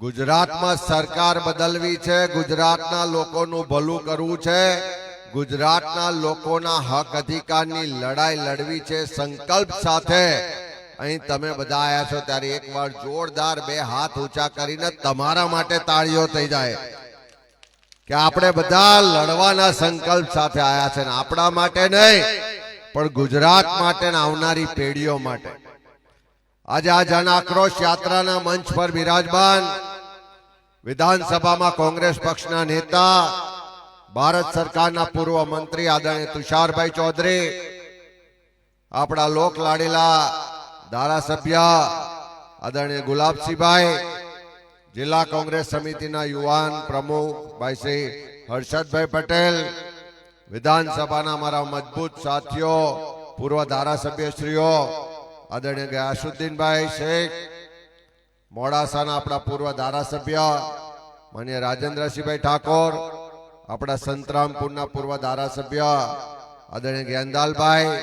ગુજરાતમાં સરકાર બદલવી છે, ગુજરાતના લોકોનું ભલું કરવું છે, ગુજરાતના લોકોના હક અધિકારની લડાઈ લડવી છે, સંકલ્પ સાથે. અહીં તમે બધા આયા છો ત્યારે એકવાર જોરદાર બે હાથ ઊંચા કરીને તમારા માટે તાળીઓ થઈ જાય. કે આપણે બધા લડવાના સંકલ્પ સાથે આયા છે ને આપણા માટે નહીં, પણ ગુજરાત માટે આવનારી પેઢીઓ માટે. આજે આ જન આક્રોશ યાત્રાના મંચ પર બિરાજમાન વિધાનસભામાં કોંગ્રેસ પક્ષના નેતા, ભારત સરકારના પૂર્વ મંત્રી આદરણીય તુષારભાઈ ચૌધરી, આપણા લોક લાડેલા ધારાસભ્ય આદરણીય ગુલાબસિંહભાઈ, જિલ્લા કોંગ્રેસ સમિતિના યુવાન પ્રમુખ ભાઈ શ્રી હર્ષદભાઈ પટેલ, વિધાનસભાના અમારા મજબૂત સાથીઓ, પૂર્વ ધારાસભ્યશ્રીઓ આદરણીય ગયાસુદ્દીનભાઈ શેખ, મોડાસાના આપણા પૂર્વ ધારાસભ્ય, માન્ય રાજેન્દ્રસિંહભાઈ ઠાકોર, આપણા સંતરામપુરના પૂર્વ ધારાસભ્ય, આદરણીય જ્ઞાનદાલભાઈ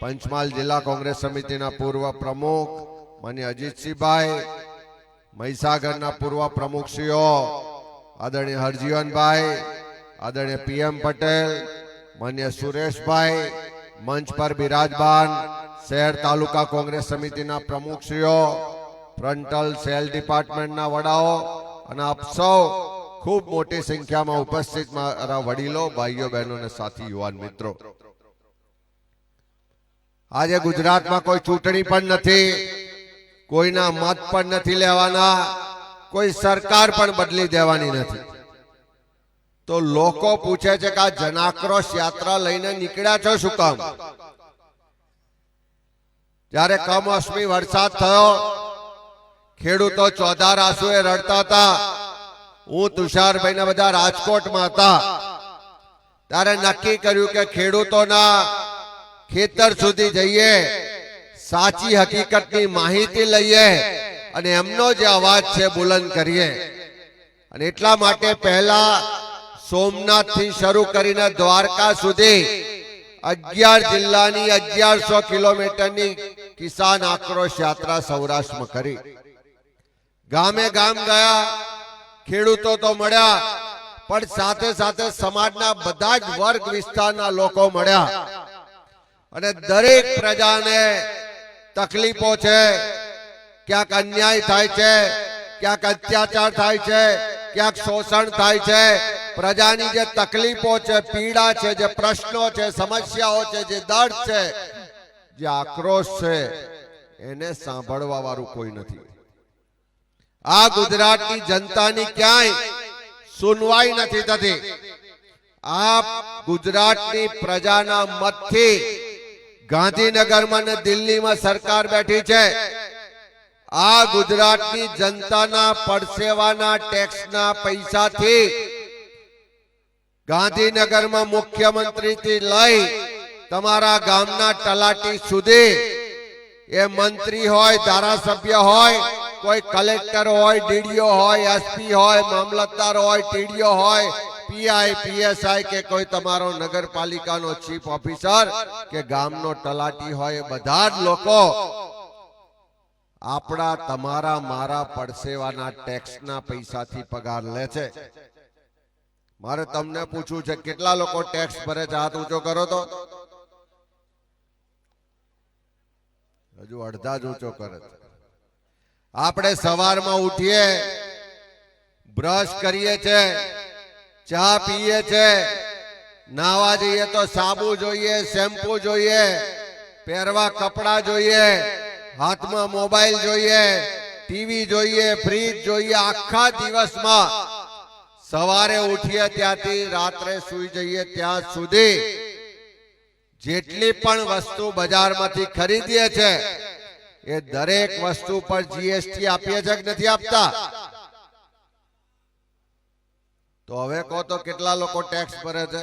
પંચમહાલ જિલ્લા કોંગ્રેસ સમિતિના પૂર્વ પ્રમુખ, માન્ય અજીતસિંહભાઈ, મહીસાગરના પૂર્વ પ્રમુખશ્રીઓ, આદરણીય હરજીવનભાઈ, આદરણીય પીએમ પટેલ, માન્ય સુરેશભાઈ, મંચ પર બિરાજમાન શહેર તાલુકા કોંગ્રેસ સમિતિના પ્રમુખશ્રીઓ, ફ્રન્ટલ સેલ ડિપાર્ટમેન્ટના વડાઓ અને આપ સૌ ખૂબ મોટી સંખ્યામાં ઉપસ્થિત મારા વડીલો, ભાઈઓ, બહેનો અને સાથી યુવાન મિત્રો. આજે ગુજરાતમાં કોઈ ચૂંટણી પણ નથી, કોઈના મત પણ નથી લેવાના, કોઈ સરકાર પણ બદલી દેવાની નથી. તો લોકો પૂછે છે કે આ જનાક્રોશ યાત્રા લઈને નીકળ્યા છો શું કામ? જ્યારે કમોસમી વરસાદ થયો, ખેડૂતો ચોધાર આંસુએ રડતા હતા. હું તુષારભાઈ ને બધા રાજકોટમાં હતા. ત્યારે નક્કી કર્યું કે ખેડૂતોના ખેતર સુધી જઈએ, સાચી હકીકતની માહિતી લઈએ અને એમનો જે અવાજ છે બુલંદ કરીએ. અને એટલા માટે પહેલા સોમનાથથી શરૂ કરીને દ્વારકા સુધી અગિયાર જિલ્લાની અગિયારસો કિલોમીટરની કિસાન આક્રોશ યાત્રા સૌરાષ્ટ્રમાં કરી. ગામે ગામ ગયા, ખેડૂતો તો મળ્યા, પણ સાથે સાથે સમાજના બધા જ વર્ગ વિસ્તારના લોકો મળ્યા. અને દરેક પ્રજાને તકલીફો છે, ક્યાંક અન્યાય થાય છે, ક્યાંક અત્યાચાર થાય છે, ક્યાંક શોષણ થાય છે પ્રજાની જે તકલીફો છે, પીડા છે, જે પ્રશ્નો છે, સમસ્યાઓ છે, જે દર્દ છે, જે આક્રોશ છે, એને સાંભળવા વાળું કોઈ નથી. આ ગુજરાતની જનતાની ક્યાંય સુનવાઈ નથી થતી. આ ગુજરાતની પ્રજાના મતથી ગાંધીનગરમાં ને દિલ્હીમાં સરકાર બેઠી છે. આ ગુજરાતની જનતાના પડસેવાના ટેક્સના પૈસાથી ગાંધીનગરમાં મુખ્યમંત્રીથી લઈ તમારા ગામના તલાટી સુધી એ મંત્રી હોય, ધારાસભ્ય હોય, કોઈ કલેક્ટર હોય, ડીડીઓ હોય, એસપી હોય, મામલતદાર હોય, ટીડીઓ હોય, પીઆઈ, પીએસઆઈ કે કોઈ તમારો નગરપાલિકાનો ચીફ ઓફિસર કે ગામનો તલાટી હોય બધા જ લોકો આપણા તમારા મારા પડસેવાના ટેક્સના પૈસાથી પગાર લે છે. મારે તમને પૂછવું છે કેટલા લોકો ટેક્સ ભરે છે? હાથ ઊંચો કરો તો. હજુ અડધા જ ઊંચો કરે છે. આપણે સવારમાં ઉઠીએ બ્રશ કરીએ છે ચા પીએ છે નાવા જઈએ તો સાબુ જોઈએ શેમ્પુ જોઈએ પહેરવા કપડા જોઈએ હાથમાં મોબાઈલ જોઈએ ટીવી જોઈએ ફ્રીજ જોઈએ આખા દિવસમાં સવારે ઉઠીએ ત્યાંથી રાત્રે સુઈ જઈએ ત્યાં સુધી જેટલી પણ વસ્તુ બજારમાંથી ખરીદીએ છે, એ દરેક વસ્તુ પર જીએસટી આપીએ છે કે નથી આપતા? તો હવે કહો તો કેટલા લોકો ટેક્સ ભરે છે?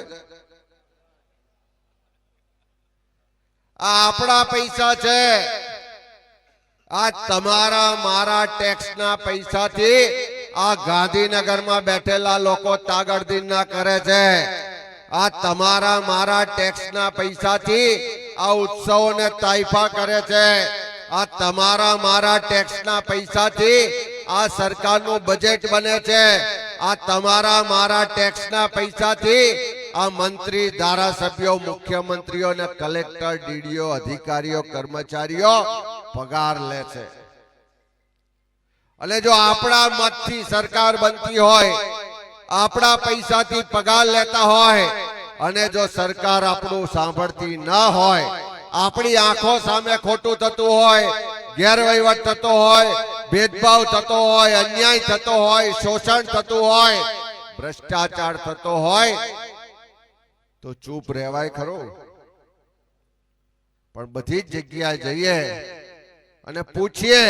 આ આપણા પૈસા છે. આ તમારા, મારા ટેક્સના પૈસાથી આ ગાંધીનગરમાં બેઠેલા લોકો તાગડદીન ના કરે છે. આ તમારા, મારા ટેક્સના પૈસાથી આ ઉત્સવોને તાઇફા કરે છે. આ તમારા, મારા ટેક્સના પૈસાથી આ સરકારનું બજેટ બને છે. આ તમારા, મારા ટેક્સના પૈસાથી આ મંત્રી, ધારાસભ્યો, મુખ્યમંત્રીઓ અને કલેક્ટર, ડીડીઓ, અધિકારીઓ, કર્મચારીઓ પગાર લે છે. અને જો આપણા મતથી સરકાર બનતી હોય, આપણા પૈસાથી પગાર લેતા હોય, અને જો સરકાર આપણું સાંભળતી ન હોય, આપણી આંખો સામે ખોટું થતું હોય, ગેરવહીવટ થતો હોય, ભેદભાવ થતો હોય, અન્યાય થતો હોય, શોષણ થતું હોય, ભ્રષ્ટાચાર થતો હોય, તો ચૂપ રહેવાય ખરું. પણ બધી જ જગ્યાએ જઈએ અને પૂછીએ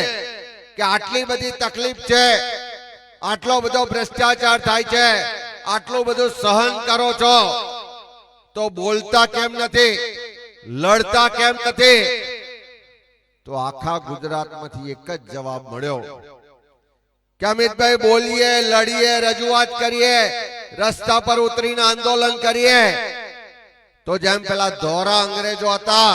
કે આટલી બધી તકલીફ છે, આટલો બધો ભ્રષ્ટાચાર થાય છે, આટલું બધું સહન કરો છો, તો બોલતા કેમ નથી, લડતા કેમ નથી? તો આખા ગુજરાતમાંથી એક જ જવાબ મળ્યો. કે અમિતભાઈ બોલીએ, લડીએ, રજૂઆત કરીએ, રસ્તા પર ઉતરીને આંદોલન કરીએ. તો જેમ પેલા ધોરા અંગ્રેજો હતા,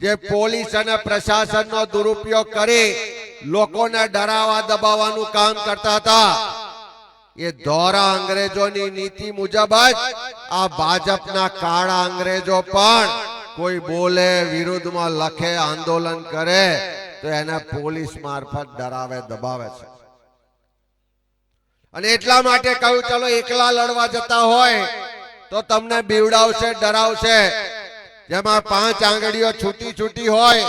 જે પોલીસ અને પ્રશાસનનો દુરુપયોગ કરી લોકોને ડરાવા દબાવવાનું કામ કરતા હતા. એ ધોરા અંગ્રેજોની નીતિ મુજબ જ આ ભાજપના કાળા અંગ્રેજો પણ કોઈ બોલે વિરુદ્ધમાં લખે, આંદોલન કરે, તો એને પોલીસ મારફત ડરાવે, દબાવે છે. અને એટલા માટે કહ્યું, ચલો, એકલા લડવા જતા હોય, તો તમને બીવડાવશે, ડરાવશે. જેમાં પાંચ આંગળીઓ છૂટી છૂટી હોય,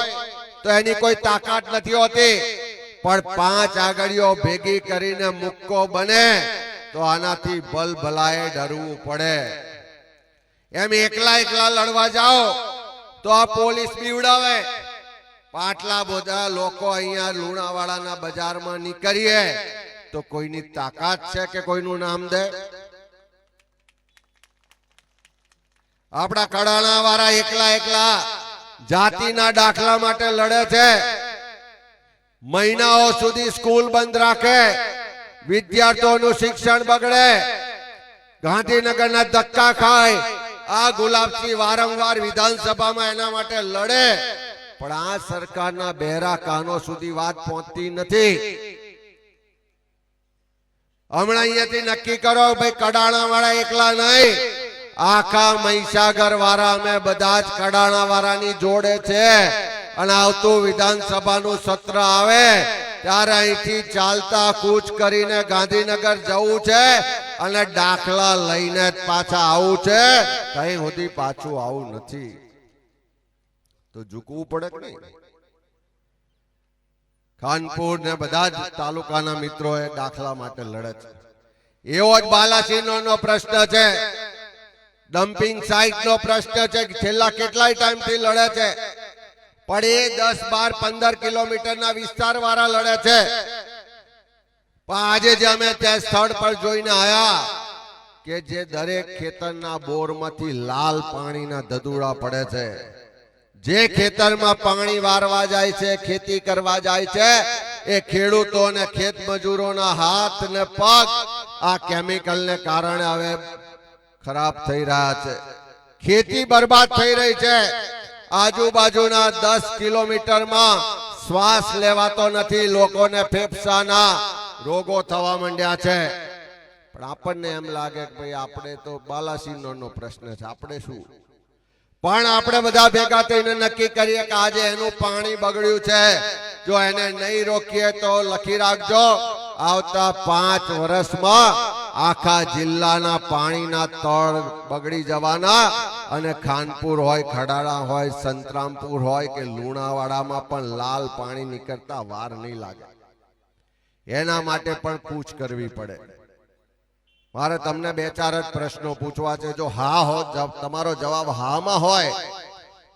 તો એની કોઈ તાકાત નથી હોતી. પણ પાંચ આગળીઓ ભેગી કરીને મુક્કો બને, તો આનાથી ભલ ભલાએ ડરવું પડે. એમ એકલા એકલા લડવા જાઓ, તો આ પોલીસ બીવડાવે પાટલા બધા લોકો અહીંયા લુણાવાડાના બજારમાં નીકળીએ, તો કોઈની તાકાત છે કે કોઈનું નામ દે? આપણા કડાણા વાળા એકલા એકલા જાતિના દાખલા માટે લડે છે. મહિનાઓ સુધી સ્કૂલ બંધ રાખે. વિદ્યાર્થીઓનું શિક્ષણ બગડે. ગાંધીનગરના ધક્કા ખાય. આ ગુલાબસિંહ વારંવાર વિધાનસભામાં એના માટે લડે. પણ આ સરકારના બહેરા કાનો સુધી વાત પહોંચતી નથી. હમણાં અહીંયાથી નક્કી કરો ભાઈ કડાણા વાળા એકલા નહીં. આખા મહીસાગર વાળા અમે બધા જ કડાણા વાળાની જોડે છે. અને આવતું વિધાનસભાનું સત્ર આવે, ત્યારે અહીંથી ચાલતા કૂચ કરીને ગાંધીનગર જવું છે અને દાખલા લઈને પાછા આવું છે. કઈ સુધી પાછું આવું નથી. તો ઝૂકવું પડે કે નહીં? ખાનપુર ને બધા જ તાલુકાના મિત્રો એ દાખલા માટે લડે છે. એવો જ બાલાસિંહનો પ્રશ્ન છે. ડમ્પિંગ સાઇટ નો પ્રશ્ન છે છેલ્લા કેટલાય ટાઈમથી લડે છે. પણ એ દસ બાર, પંદર કિલોમીટર ના વિસ્તાર વાળા લડે છે. આજે જે અમે તે સ્થળ પર જોઈને આવ્યા કે જે દરેક ખેતરના બોરમાંથી લાલ પાણીના ધદુડા પડે છે. જે ખેતરમાં પાણી વારવા જાય છે, ખેતી કરવા જાય છે, એ ખેડૂતો ને ખેત મજૂરોના હાથ ને પગ આ કેમિકલ ને કારણે હવે ખરાબ થઈ રહ્યા છે. ખેતી બરબાદ થઈ રહી છે. આજુબાજુના દસ કિલોમીટરમાં શ્વાસ લેવાતો નથી, લોકોને ફેફસાના રોગો થવા માંડ્યા છે. પણ આપણને એમ લાગે કે ભાઈ આપણે તો બાલાસિંહનો નો પ્રશ્ન છે, આપણે શું? પણ આપણે બધા ભેગા થઈને નક્કી કરીએ કે આજે એનું પાણી બગડ્યું છે. જો એને નહીં રોકીએ તો લખી રાખજો, આવતા પાંચ વર્ષમાં આખા જિલ્લાના પાણીના તળ બગડી જવાના અને ખાનપુર હોય ખડાડા હોય, સંતરામપુર હોય કે લુણાવાડામાં પણ લાલ પાણી નીકળતા વાર નહીં લાગે. એના માટે પણ પૂછ કરવી પડે. મારે તમને બે ચાર જ પ્રશ્નો પૂછવા છે. જો હા હો તમારો જવાબ હામાં હોય,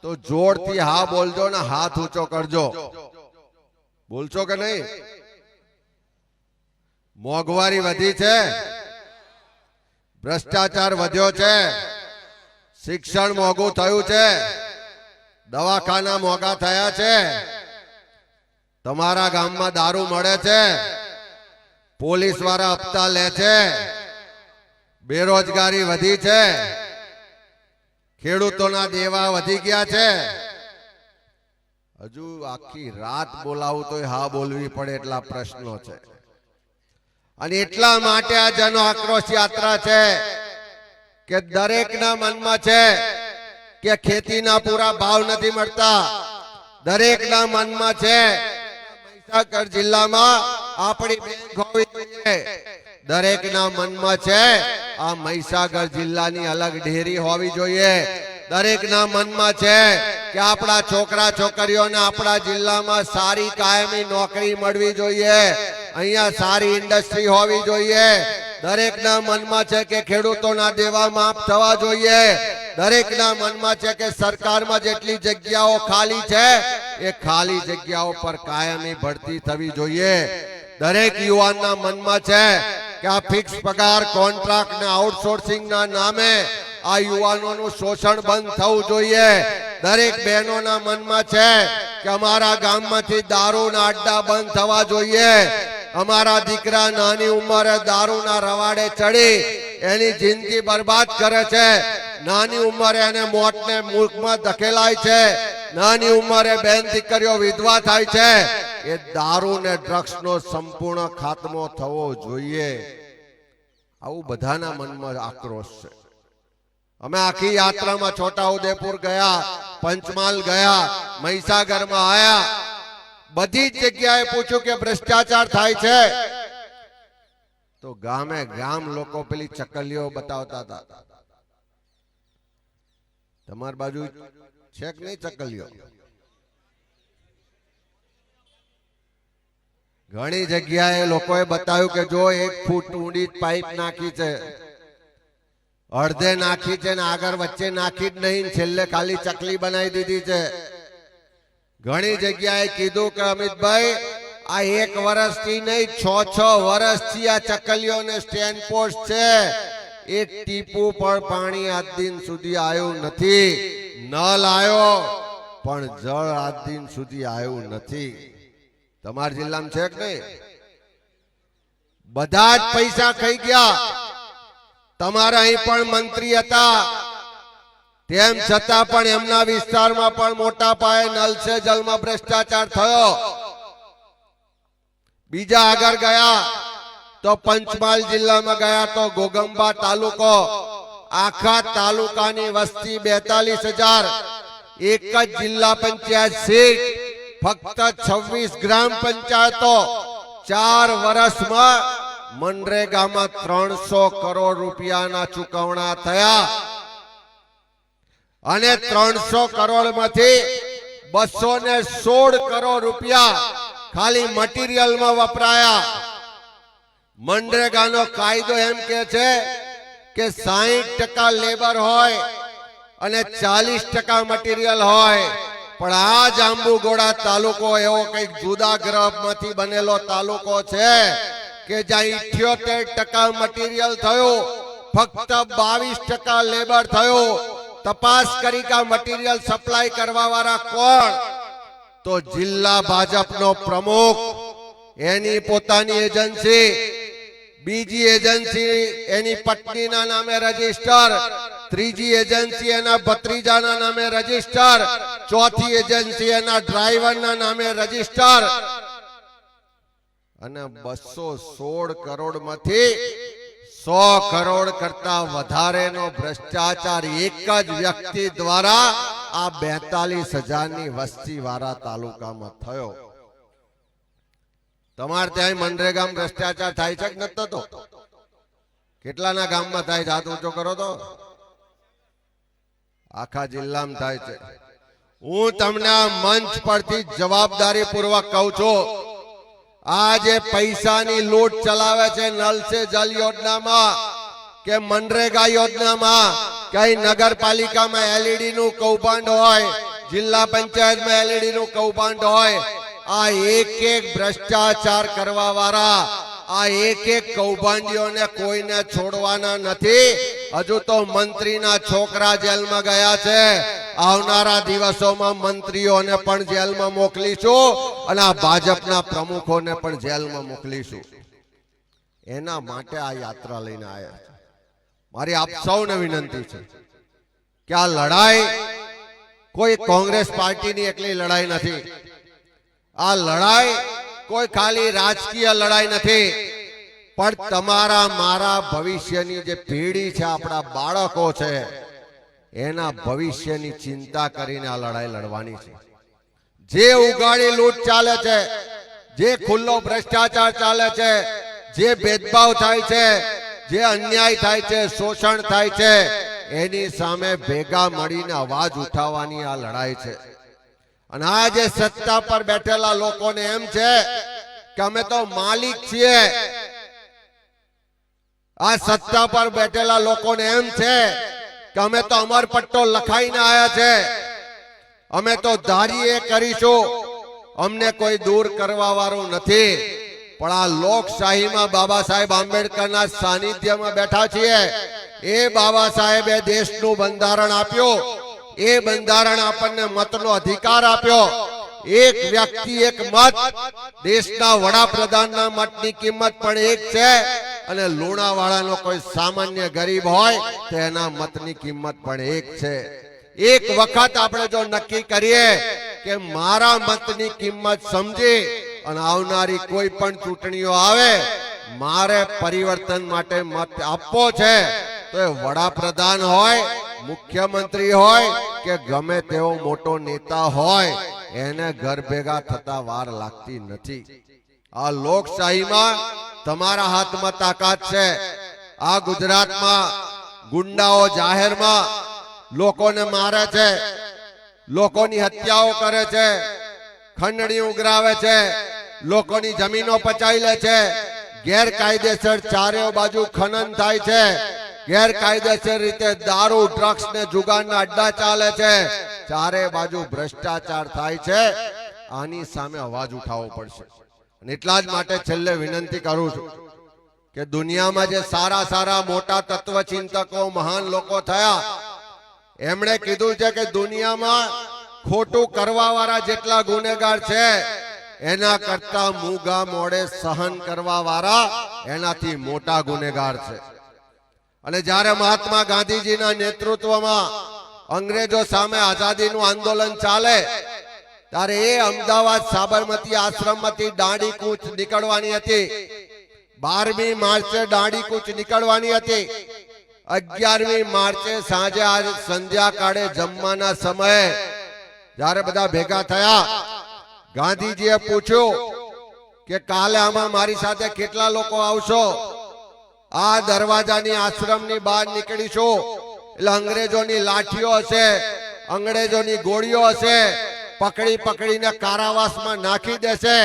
તો જોરથી હા બોલજો ને હાથ ઊંચો કરજો. બોલશો કે નહીં? મોંઘવારી વધી છે. ભ્રષ્ટાચાર વધ્યો છે. શિક્ષણ મોંઘું થયું છે. દવાખાના મોંઘા થયા છે. તમારા ગામમાં દારૂ મળે છે. પોલીસવાળા હપ્તા લે છે. બેરોજગારી વધી છે. ખેડૂતોના દેવા વધી ગયા છે. હજુ આખી રાત બોલાવું તો હા બોલવી પડે એટલા પ્રશ્નો છે. અને એટલા માટે આ જન આક્રોશ યાત્રા છે કે દરેકના મનમાં છે કે ખેતીના પૂરા ભાવ નથી મળતા. દરેકના મનમાં છે મહીસાગર જિલ્લામાં આપણી બેંક હોવી જોઈએ દરેકના મનમાં છે આ મહીસાગર જિલ્લાની અલગ ઢેરી હોવી જોઈએ. દરેકના મનમાં છે કે આપણા છોકરા છોકરીઓને આપણા જિલ્લામાં સારી કાયમી નોકરી મળવી જોઈએ. અહીંયા સારી ઇન્ડસ્ટ્રી હોવી જોઈએ. દરેકના મનમાં છે કે ખેડૂતોના દેવા માફ થવા જોઈએ. દરેકના મનમાં છે કે સરકારમાં જેટલી જગ્યાઓ ખાલી છે, એ ખાલી જગ્યાઓ પર કાયમી ભરતી થવી જોઈએ. દરેક યુવાનના મનમાં છે કે આ ફિક્સ પગાર કોન્ટ્રાક્ટ ને આઉટસોર્સિંગના નામે આ યુવાનોનું શોષણ બંધ થવું જોઈએ. દરેક બહેનોના મનમાં છે કે અમારા ગામમાંથી દારૂના અડ્ડા બંધ થવા જોઈએ. અમારા દીકરા નાની ઉંમરે દારૂના રવાડે ચડી એની જિંદગી બરબાદ કરે છે. નાની ઉંમરે એને મોતને મુખમાં ધકેલાય છે. નાની ઉંમરે બેન દીકરીઓ વિધવા થાય છે. એ દારૂ ને ડ્રગ્સનો સંપૂર્ણ ખાતમો થવો જોઈએ. આવું બધાના મનમાં આક્રોશ છે. અમે આખી યાત્રામાં છોટા ઉદેપુર ગયા, પંચમહાલ ગયા, મહીસાગરમાં આયા. બધી જ જગ્યાએ પૂછ્યું કે ભ્રષ્ટાચાર થાય છે. તો ગામે ગામ લોકો પેલી ચકલીઓ બતાવતા હતા. તમારી બાજુ છે કે નહીં ચકલીઓ? ઘણી જગ્યાએ લોકોએ બતાવ્યું કે જો એક ફૂટ ઊંડી પાઇપ નાખી છે અડધે નાખી છે ને આગળ વચ્ચે નાખી જ નહીં છેલ્લે ખાલી ચકલી બનાવી દીધી છે. ઘણી જગ્યાએ કીધું કે, અમિતભાઈ, આ એક વર્ષથી નહીં, છ છ વર્ષથી આ ચકલીઓને સ્ટેન્ડ પોસ્ટ છે. એક ટીપું પણ પાણી આજ દિન સુધી આવ્યું નથી. નલ આવ્યો, પણ જળ આજ દિન સુધી આવ્યું નથી. તમારા જિલ્લામાં છે કે નહીં? બધા જ પૈસા ખાઈ ગયા. તમારા અહીં પણ મંત્રી હતા. તેમ છતાં પણ એમના વિસ્તારમાં પણ મોટા પાયે નલ સે જલમાં ભ્રષ્ટાચાર થયો. બીજા આગળ ગયા તો પંચમહાલ જિલ્લામાં ગયા તો ગોગંબા તાલુકો. આખા તાલુકાની વસ્તી બેતાલીસ હજાર. એક જ જિલ્લા પંચાયત સીટ, ફક્ત છવ્વીસ ગ્રામ પંચાયતો. ચાર વર્ષમાં મનરેગામાં ત્રણસો કરોડ રૂપિયાના ચુકવણા થયા. અને ત્રણસો કરોડમાંથી બસો ને સોળ કરોડ રૂપિયા ખાલી મટીરિયલમાં વપરાયા. મનરેગાનો કાયદો એમ કે છે કે સાહીઠ ટકા લેબર હોય અને ચાલીસ ટકા મટીરિયલ હોય. પણ આ જાંબુગોડા તાલુકો એવો કંઈક જુદા ગ્રહમાંથી બનેલો તાલુકો છે. કે જ્યાં ઇઠ્યોતેર ટકા મટીરિયલ થયું, ફક્ત બાવીસ ટકા લેબર થયું. તપાસ કરી કે મટીરિયલ સપ્લાય કરવા વાળા કોણ? તો જિલ્લા ભાજપનો પ્રમુખ, એની પોતાની એજન્સી બીજી એજન્સી એની પત્નીના નામે રજિસ્ટર ત્રીજી એજન્સી એના ભત્રીજાના નામે રજિસ્ટર ચોથી એજન્સી એના ડ્રાઈવરના નામે રજિસ્ટર અને બસો સોળ કરોડમાંથી સો કરોડ કરતા વધારેનો ભ્રષ્ટાચાર એક જ વ્યક્તિ દ્વારા આ બેતાલીસ હજારની વસ્તી વાળા તાલુકામાં થયો. તમારે ત્યાં મનરેગામ ભ્રષ્ટાચાર થાય છે કે નથી થતો? કેટલાના ગામમાં થાય છે? હાથ ઊંચો કરો તો. આખા જિલ્લામાં થાય છે. હું તમને મંચ પરથી જવાબદારી પૂર્વક કહું છું આ જે પૈસાની લૂંટ ચલાવે છે નલ જલ યોજનામાં કે મનરેગા યોજનામાં. કઈ નગરપાલિકામાં એલઈડી નું કૌભાંડ હોય, જિલ્લા પંચાયતમાં એલઈડી નું કૌભાંડ હોય, આ એક એક ભ્રષ્ટાચાર કરવા વાળા આ એક એક કૌભાંડીઓને કોઈને છોડવાના નથી. હજુ તો મંત્રીના છોકરા જેલમાં ગયા છે. આવનારા દિવસોમાં મંત્રીઓને પણ જેલમાં મોકલીશું અને આ ભાજપના પ્રમુખોને પણ જેલમાં મોકલીશું. એના માટે આ યાત્રા લઈને આવ્યા છે. મારી આપ સૌને વિનંતી છે કે આ લડાઈ કોઈ કોંગ્રેસ પાર્ટીની એકલી લડાઈ નથી. આ લડાઈ કોઈ ખાલી રાજકીય લડાઈ નથી. પણ તમારા, મારા ભવિષ્યની જે પેઢી છે, આપણા બાળકો છે એના ભવિષ્યની ચિંતા કરીને આ લડાઈ લડવાની છે. જે ઉગાડી લૂંટ ચાલે છે જે ખુલ્લો ભ્રષ્ટાચાર ચાલે છે જે ભેદભાવ થાય છે જે અન્યાય થાય છે શોષણ થાય છે એની સામે ભેગા મળીને અવાજ ઉઠાવવાની આ લડાઈ છે. અને આ જે સત્તા પર બેઠેલા લોકોને એમ છે કે અમે તો માલિક છીએ. આ સત્તા પર બેઠેલા લોકોને એમ છે કે અમે તો અમર પટ્ટો લખાઈને આયા છે. અમે તો ધારીએ કરીશું. અમને કોઈ દૂર કરવા વાળું નથી. પણ આ લોકશાહીમાં બાબા સાહેબ આંબેડકરના સાનિધ્યમાં બેઠા છીએ. એ બાબા સાહેબે દેશનું બંધારણ આપ્યું. એ બંધારણ આપણને મતનો અધિકાર આપ્યો. એક વ્યક્તિ, એક મત. દેશના વડાપ્રધાનના મતની કિંમત પણ એક છે. અને લુણાવાળાનો કોઈ સામાન્ય ગરીબ હોય, તો એના મતની કિંમત પણ એક છે. એક વખત આપણે જો નક્કી કરીએ કે મારા મતની કિંમત સમજી અને આવનારી કોઈ પણ ચૂંટણીઓ આવે, મારે પરિવર્તન માટે મત આપવો છે, તો એ વડાપ્રધાન હોય, મુખ્યમંત્રી હોય, કે ગમે તેવો મોટો નેતા હોય, એને ઘર ભેગા થતા વાર લાગતી નથી. આ લોકશાહીમાં તમારા હાથમાં તાકાત છે. આ ગુજરાતમાં ગુંડાઓ જાહેરમાં લોકોને મારે છે. લોકોની હત્યાઓ કરે છે. ખંડણી ઉઘરાવે છે. લોકોની જમીનો પચાવી લે છે. ગેરકાયદેસર ચારે બાજુ ખનન થાય છે. ગેરકાયદેસર રીતે દારૂ, ડ્રગ્સ ને જુગારના અડ્ડા ચાલે છે. ચારે બાજુ ભ્રષ્ટાચાર થાય છે. આની સામે અવાજ ઉઠાવવો પડશે. એટલા જ માટે છેલ્લે વિનંતી કરું છું કે દુનિયામાં જે સારા સારા મોટા તત્વચિંતકો, મહાન લોકો થયા, એમણે કીધું છે કે દુનિયામાં ખોટું કરવા વાળા જેટલા ગુનેગાર છે, એના કરતા મૂગા મોડે સહન કરવા વાળા એનાથી મોટા ગુનેગાર છે. અને જ્યારે મહાત્મા ગાંધીજીના નેતૃત્વમાં અંગ્રેજો સામે આઝાદીનું આંદોલન ચાલે ત્યારે એ અમદાવાદ સાબરમતી આશ્રમમાંથી દાંડી કૂચ નીકળવાની હતી. બારમી માર્ચે દાંડી કૂચ નીકળવાની હતી. અગિયારમી માર્ચે સાંજે આજ સંધ્યાકાળે જમવાના સમયે જ્યારે બધા ભેગા થયા, ગાંધીજીએ પૂછ્યું કે કાલે આમાં મારી સાથે કેટલા લોકો આવશો? આ દરવાજાની આશ્રમની બહાર નીકળીશું. એટલે અંગ્રેજોની લાઠીઓ હશે, અંગ્રેજોની ગોળીઓ હશે પકડી પકડીને કારાવાસમાં નાખી દેશે.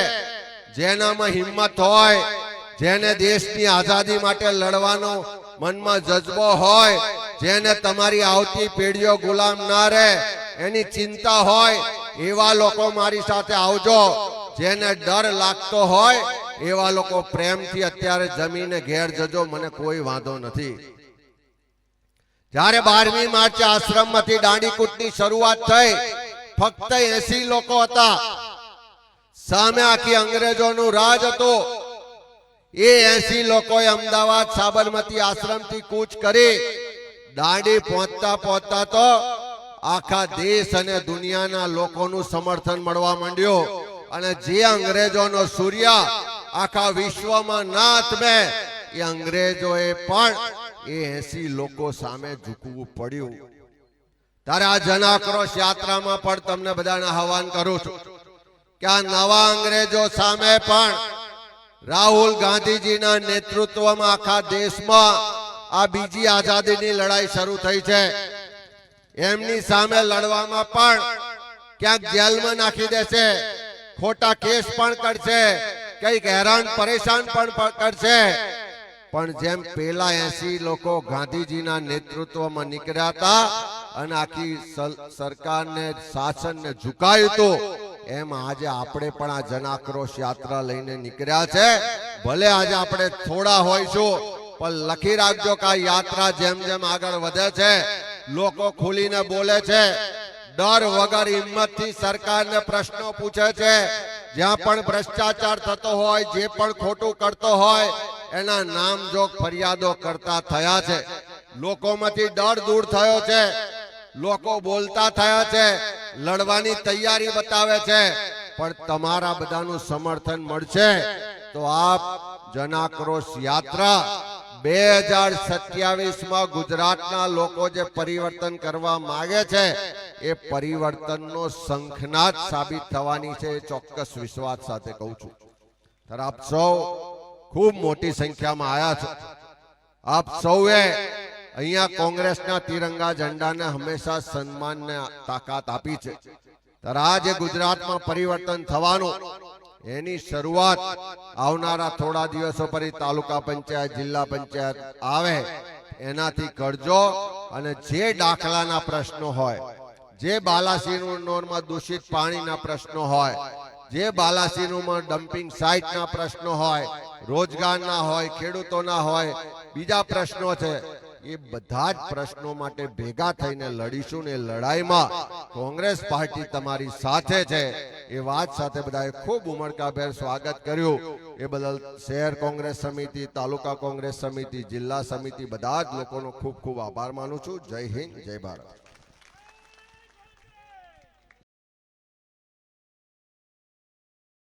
જેનામાં હિંમત હોય, જેને દેશની આઝાદી માટે લડવાનો મનમાં જજ્બો હોય, જેને તમારી આવતી પેઢીઓ ગુલામ ના રહે, એની ચિંતા હોય, એવા લોકો મારી સાથે આવજો. જેને ડર લાગતો હોય, એવા લોકો પ્રેમથી અત્યારે જમીને ઘેર જજો, મને કોઈ વાંધો નથી. જ્યારે બારમી માર્ચે આશ્રમમાંથી દાંડીકૂટની શરૂઆત થઈ ફક્ત એસી લોકો હતા. સામે આખી અંગ્રેજોનું રાજ હતું. એ એસી લોકોએ અમદાવાદ સાબરમતી આશ્રમથી કૂચ કરી દાંડી પહોંચતા પહોંચતા તો આખા દેશ અને દુનિયાના લોકોનું સમર્થન મળવા માંડ્યું. અને જે અંગ્રેજોનો સૂર્ય આખા વિશ્વમાં નાથ બે, એ અંગ્રેજોએ પણ એ એસી લોકો સામે ઝૂકવું પડ્યું. ત્યારે આ જનાક્રોશ યાત્રામાં પણ તમને બધાને આહવાન કરું છું કે આ નવા અંગ્રેજો સામે પણ રાહુલ ગાંધીજીના નેતૃત્વમાં આખા દેશમાં આ બીજી આઝાદીની લડાઈ શરૂ થઈ છે. એમની સામે લડવામાં પણ ક્યાંક જેલમાં નાખી દેશે, ખોટા કેસ પણ કરશે, કંઈક હેરાન પરેશાન પણ કરશે. પણ જેમ પેલા એસી લોકો ગાંધીજીના નેતૃત્વમાં નીકળ્યા હતા અને આખી સરકારને શાસનને ઝુકાયું તો એમ આજે આપણે પણ આ જનાક્રોશ યાત્રા લઈને નીકળ્યા છે. ભલે આજે આપણે થોડા હોઈશું પણ લખી રાખજો કે આ યાત્રા જેમ જેમ આગળ વધે છે, લોકો ખુલીને બોલે છે, ડર વગર હિંમતથી સરકારને પ્રશ્નો પૂછે છે. જ્યાં પણ ભ્રષ્ટાચાર થતો હોય, જે પણ ખોટું કરતો હોય, એના નામજોગ ફરિયાદો કરતા થયા છે. લોકોમાંથી ડર દૂર થયો છે. લોકો બોલતા થયા છે, લડવાની તૈયારી બતાવે છે, પણ તમારા બધાનું સમર્થન મળશે. તો આપ જનાક્રોશ યાત્રા બે હજાર સત્યાવીસમાં ગુજરાતના લોકો જે પરિવર્તન કરવા માંગે છે, એ પરિવર્તનનો શંખનાદ સાબિત થવાની છે, એ ચોક્કસ વિશ્વાસ સાથે કહું છું. ત્યારે આપ સૌ ખૂબ મોટી સંખ્યામાં આવ્યા છો. આપ સૌએ અહીંયા કોંગ્રેસના તિરંગા ઝંડાને હંમેશા સન્માનને તાકાત આપી છે. ત્યારે આ જે ગુજરાતમાં પરિવર્તન થવાનું. એની શરૂઆત આવનારા થોડા દિવસો પછી તાલુકા પંચાયત, જિલ્લા પંચાયત આવે. એનાથી કરજો અને જે દાખલાના પ્રશ્નો હોય, જે બાલાસિનોરમાં દૂષિત પાણીના પ્રશ્નો હોય, જે બાલાસિનોમાં ડમ્પિંગ સાઇટના પ્રશ્નો હોય, રોજગારના હોય, ખેડૂતોના હોય, બીજા પ્રશ્નો છે. એ બધા જ પ્રશ્નો માટે ભેગા થઈને લડીશું ને લડાઈમાં કોંગ્રેસ પાર્ટી તમારી સાથે છે. એ વાત સાથે બધાએ ખૂબ ઉમળકાભેર સ્વાગત કર્યું. એ બદલ શહેર કોંગ્રેસ સમિતિ, તાલુકા કોંગ્રેસ સમિતિ, જિલ્લા સમિતિ બધા જ લોકોનો ખૂબ ખૂબ આભાર માનું છું. જય હિન્દ, જય ભારત.